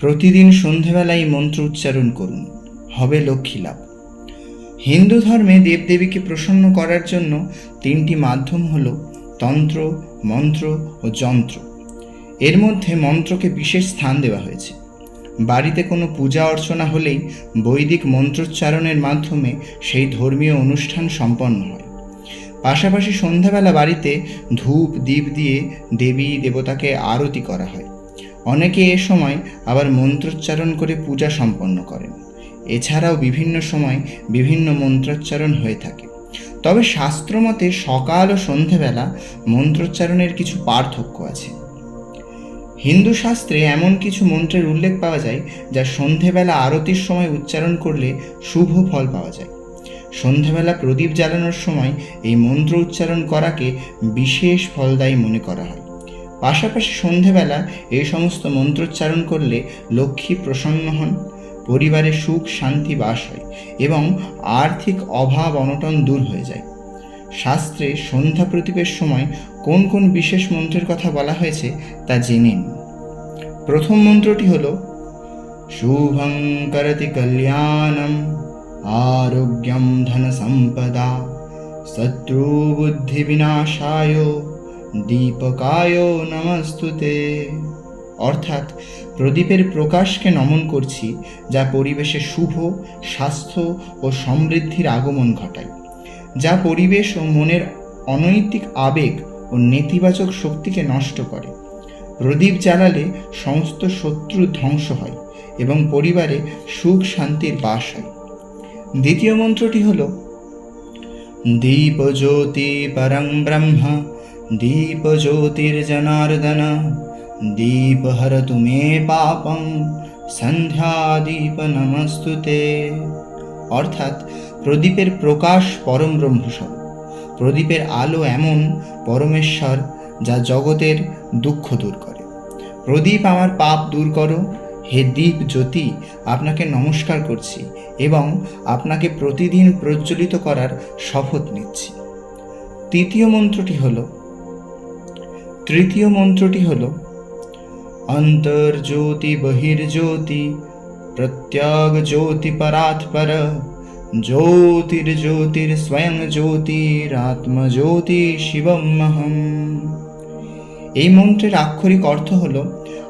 প্রতিদিন সন্ধেবেলায় মন্ত্র উচ্চারণ করুন, হবে লক্ষ্মী লাভ। হিন্দু ধর্মে দেবদেবীকে প্রসন্ন করার জন্য তিনটি মাধ্যম হল তন্ত্র, মন্ত্র ও যন্ত্র। এর মধ্যে মন্ত্রকে বিশেষ স্থান দেওয়া হয়েছে। বাড়িতে কোনো পূজা অর্চনা হলেই বৈদিক মন্ত্রোচ্চারণের মাধ্যমে সেই ধর্মীয় অনুষ্ঠান সম্পন্ন হয়। পাশাপাশি সন্ধ্যাবেলা বাড়িতে ধূপ দ্বীপ দিয়ে দেবী দেবতাকে আরতি করা হয়। অনেকে এ সময় আবার মন্ত্রোচ্চারণ করে পূজা সম্পন্ন করেন। এছাড়াও বিভিন্ন সময় বিভিন্ন মন্ত্রোচ্চারণ হয়ে থাকে। তবে শাস্ত্রমতে সকাল ও সন্ধেবেলা মন্ত্রোচ্চারণের কিছু পার্থক্য আছে। হিন্দু শাস্ত্রে এমন কিছু মন্ত্রের উল্লেখ পাওয়া যায়, যা সন্ধেবেলা আরতির সময় উচ্চারণ করলে শুভ ফল পাওয়া যায়। সন্ধেবেলা প্রদীপ জ্বালানোর সময় এই মন্ত্র উচ্চারণ করাকে বিশেষ ফলদায়ী মনে করা হয়। পাশাপাশি সন্ধেবেলা এই সমস্ত মন্ত্রোচ্চারণ করলে লক্ষ্মী প্রসন্ন হন, পরিবারে সুখ, শান্তি বাস হয় এবং আর্থিক অভাব, অনটন দূর হয়ে যায়। শাস্ত্রে সন্ধ্যা প্রদীপের সময় কোন কোন বিশেষ মন্ত্রের কথা বলা হয়েছে তা জেনে নিন। প্রথম মন্ত্রটি হল, শুভং করতি কল্যাণম আরোগ্যম ধন সম্পদা শত্রু বুদ্ধি বিনাশায় দীপকায় নমস্তুতে। অর্থাৎ প্রদীপের প্রকাশকে নমন করছি, যা পরিবেশে শুভ, স্বাস্থ্য ও সমৃদ্ধির আগমন ঘটায়, যা পরিবেশ ও মনের অনৈতিক আবেগ ও নেতিবাচক শক্তিকে নষ্ট করে। প্রদীপ জ্বালালে সমস্ত শত্রু ধ্বংস হয় এবং পরিবারে সুখ শান্তির বাস হয়। দ্বিতীয় মন্ত্রটি হল, দীপজ্যোতি পরং ব্রহ্ম দীপজ্যোতির্জনার্দন দীপহরতু মে পাপং সন্ধ্যাদীপ নমস্তুতে। অর্থাৎ প্রদীপের প্রকাশ পরম ব্রহ্মস্বরূপ। প্রদীপের আলো এমন পরমেশ্বর যা জগতের দুঃখ দূর করে। প্রদীপ আমার পাপ দূর করো, হে দীপ জ্যোতি, আপনাকে নমস্কার করছি এবং আপনাকে প্রতিদিন প্রজ্বলিত করার শপথ নিচ্ছি। তৃতীয় মন্ত্রটি হল তৃতীয় মন্ত্রটি হল অন্তর্জ্যোতি বহির্জ্যোতি প্রত্যাগ জ্যোতি পরাৎপর জ্যোতির্জ্যোতির স্বয়ং জ্যোতির জ্যোতিরাত্মজ্যোতি শিবমহম এই মন্ত্রের আক্ষরিক অর্থ হল,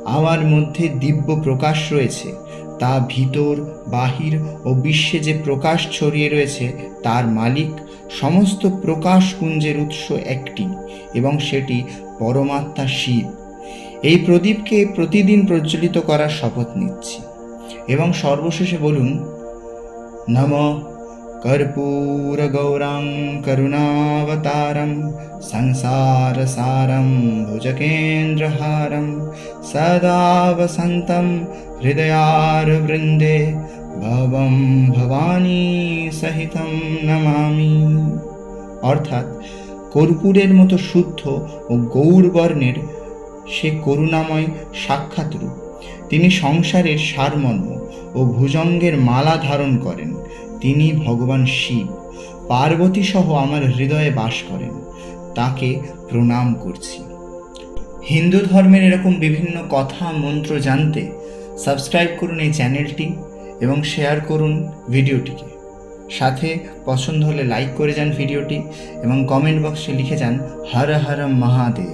আমার মধ্যে দিব্য প্রকাশ রয়েছে, তা ভিতর, বাহির ও বিশ্বে যে প্রকাশ ছড়িয়ে রয়েছে, তার মালিক সমস্ত প্রকাশ কুঞ্জের উৎস একটি এবং সেটি পরমাত্মা শিব। এই প্রদীপকে প্রতিদিন প্রজ্বলিত করার শপথ নিচ্ছি। এবং সর্বশেষে বলুন, নম कर्पूरगौरां करुणावतारं संसारसारं भुजकेन्द्रहारं सदा वसन्तं हृदयार्वृन्दे ভবম ভবানী সহিতম অর্থাৎ কর্পূরের মতো শুদ্ধ ও গৌরবর্ণের সে করুণাময় সাক্ষাৎ রূপ। তিনি সংসারের সারমর্ম ও ভুজঙ্গের মালা ধারণ করেন। তিনি ভগবান শিব পার্বতী সহ আমার হৃদয়ে বাস করেন, তাকে প্রণাম করছি। হিন্দু ধর্মের এরকম বিভিন্ন কথা, মন্ত্র জানতে সাবস্ক্রাইব করুন এই চ্যানেলটি এবং শেয়ার করুন ভিডিওটিকে সাথে পছন্দ হলে লাইক করে যান ভিডিওটি এবং কমেন্ট বক্সে লিখে যান, হর হর মহাদেব।